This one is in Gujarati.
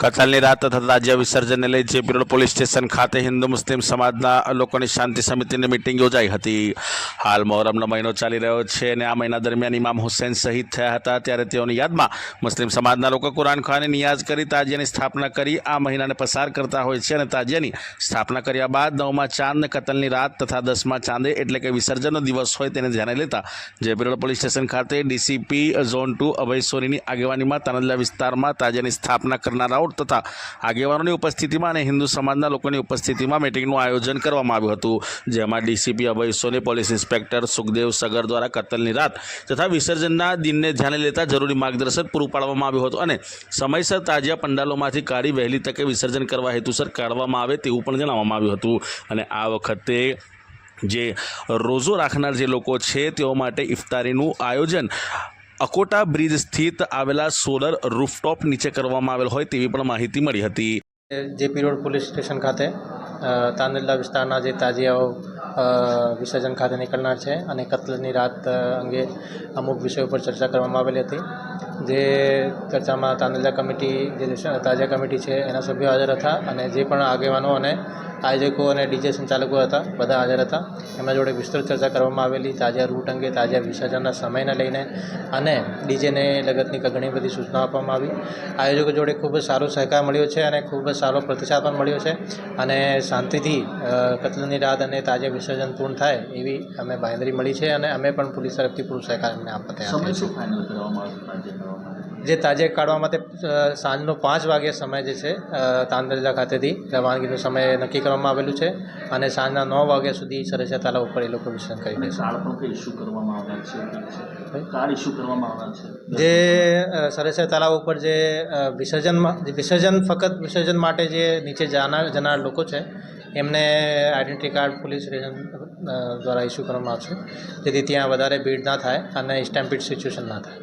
કતલની રાત તથા તાજિયા વિસર્જનને લઈ જે પીરોડ પોલીસ સ્ટેશન ખાતે હિન્દુ મુસ્લિમ સમાજના લોકોની શાંતિ સમિતિની મિટિંગ યોજાઈ હતી. હાલ મોહરમનો મહિનો ચાલી રહ્યો છે અને આ મહિના દરમિયાન ઇમામ હુસેન શહીદ થયા હતા. ત્યારે તેઓની યાદમાં મુસ્લિમ સમાજના લોકો કુરાન ખાને નિયાઝ કરી, તાજિયાની સ્થાપના કરી, આ મહિનાને પસાર કરતા હોય છે અને તાજિયાની સ્થાપના કર્યા બાદ નવમાં ચાંદ કતલની રાત તથા દસમાં ચાંદે એટલે કે વિસર્જનનો દિવસ હોય તેને ધ્યાને લેતા જે પીરોડ પોલીસ સ્ટેશન ખાતે ડીસીપી ઝોન ટુ અભય સોનીની આગેવાનીમાં તાનદલા વિસ્તારમાં તાજિયાની સ્થાપના કરનારાઓ તથા આગેવાનોની ઉપસ્થિતિમાં અને હિન્દુ સમાજના લોકોની ઉપસ્થિતિમાં મિટિંગનું આયોજન કરવામાં આવ્યું હતું, જેમાં DCP Abhay Soni, police inspector Sukhdev Sagar દ્વારા કતલની રાત તથા વિસર્જનના દિનને ધ્યાને લેતા જરૂરી માર્ગદર્શન પૂરું પાડવામાં આવ્યું હતું અને સમયસર તાજિયા પંડાલોમાંથી કાઢી વહેલી તકે વિસર્જન કરવા હેતુસર કાઢવામાં આવે તેવું પણ જણાવવામાં આવ્યું હતું. અને આ વખતે જે રોઝો રાખનાર જે લોકો છે તેઓ માટે ઇફતારીનું આયોજન અકોટા બ્રિજ સ્થિત આવેલા સોલર રૂફટોપ નીચે કરવામાં આવેલ હોય તેવી પણ માહિતી મળી હતી. જેપી રોડ પોલીસ સ્ટેશન ખાતે તાંદેલા વિસ્તારના જે તાજિયાઓ વિસર્જન ખાતે નીકળનાર છે અને કત્લની રાત અંગે અમુક વિષયો પર ચર્ચા કરવામાં આવેલી હતી. જે ચર્ચામાં તાંદલજા કમિટી, જે તાજા કમિટી છે, એના સભ્યો હાજર હતા અને જે પણ આગેવાનો અને આયોજકો અને ડીજે સંચાલકો હતા, બધા હાજર હતા. એમના જોડે વિસ્તૃત ચર્ચા કરવામાં આવેલી. તાજા રૂટ અંગે તાજા વિસર્જનના સમયને લઈને અને ડીજેને લગતની ઘણી બધી સૂચનાઓ આપવામાં આવી. આયોજકો જોડે ખૂબ જ સારો સહકાર મળ્યો છે અને ખૂબ જ સારો પ્રતિસાદ પણ મળ્યો છે અને શાંતિથી કત્લની રાત અને તાજા વિસર્જન પૂર્ણ થાય એવી અમે બાંયધરી મળી છે અને અમે પણ પોલીસ તરફથી પૂરો સહકાર અમને આપવા તૈયાર આવ્યું? જે તાજે કાઢવા માટે સાંજનો પાંચ વાગ્યે સમય જે છે તાંદરજા ખાતેથી રવાનગીનો સમય નક્કી કરવામાં આવેલું છે અને સાંજના નવ વાગ્યા સુધી સરસિયા તાલાવ ઉપર એ લોકો વિસર્જન કરી ઇસ્યુ કરવામાં આવનાર છે? ઇસ્યુ કરવામાં આવનાર છે? જે સરસિયા તળાવ ઉપર જે વિસર્જનમાં વિસર્જન ફક્ત વિસર્જન માટે જે નીચે જાનાર જનાર લોકો છે એમને આઈડેન્ટિટી કાર્ડ પોલીસ સ્ટેશન દ્વારા ઇસ્યુ કરવામાં આવશે. જેથી ત્યાં વધારે ભીડ ના થાય અને સ્ટેમ્પિડ સિચ્યુએશન ના થાય.